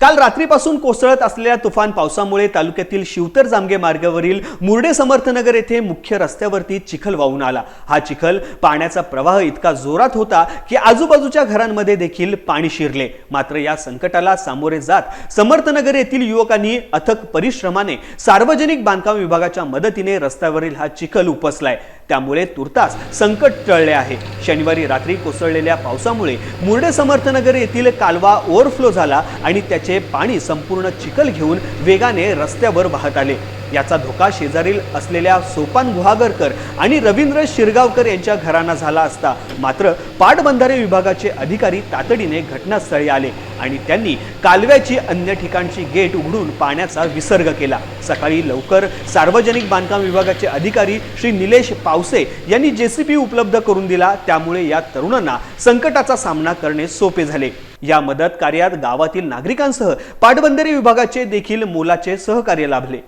काल रात्रीपासून कोसळत असलेल्या तुफान पावसामुळे तालुक्यातील शिवतर जामगे मार्गावरील मुर्डे समर्थनगर येथे मुख्य रस्त्यावरती चिखल वाहून आला. हा चिखल पाण्याचा प्रवाह इतका जोरात होता की आजूबाजूच्या घरांमध्ये देखील पाणी शिरले. मात्र या संकटाला सामोरे जात समर्थनगर येथील युवकांनी अथक परिश्रमाने सार्वजनिक बांधकाम विभागाच्या मदतीने रस्त्यावरील हा चिखल उपसलाय. त्यामुळे तुर्तास संकट टळले आहे. शनिवारी रात्री कोसळलेल्या पावसामुळे मुर्डे समर्थनगर येथील कालवा ओव्हरफ्लो झाला आणि त्याचे पाणी संपूर्ण चिखल घेऊन वेगाने रस्त्यावर वाहत आले. याचा धोका शेजारील असलेल्या सोपान गुहागरकर आणि रवींद्र शिरगावकर यांच्या घरांना झाला असता. मात्र पाटबंधारे विभागाचे अधिकारी तातडीने घटनास्थळी आले आणि त्यांनी कालव्याची अन्य ठिकाणची गेट उघडून पाण्याचा विसर्ग केला. सकाळी लवकर सार्वजनिक बांधकाम विभागाचे अधिकारी श्री निलेश पावसे यांनी जेसीबी उपलब्ध करून दिला. त्यामुळे या तरुणांना संकटाचा सामना करणे सोपे झाले. या मदत कार्यात गावातील नागरिकांसह पाटबंदरी विभागाचे देखील मोलाचे सहकार्य लाभले.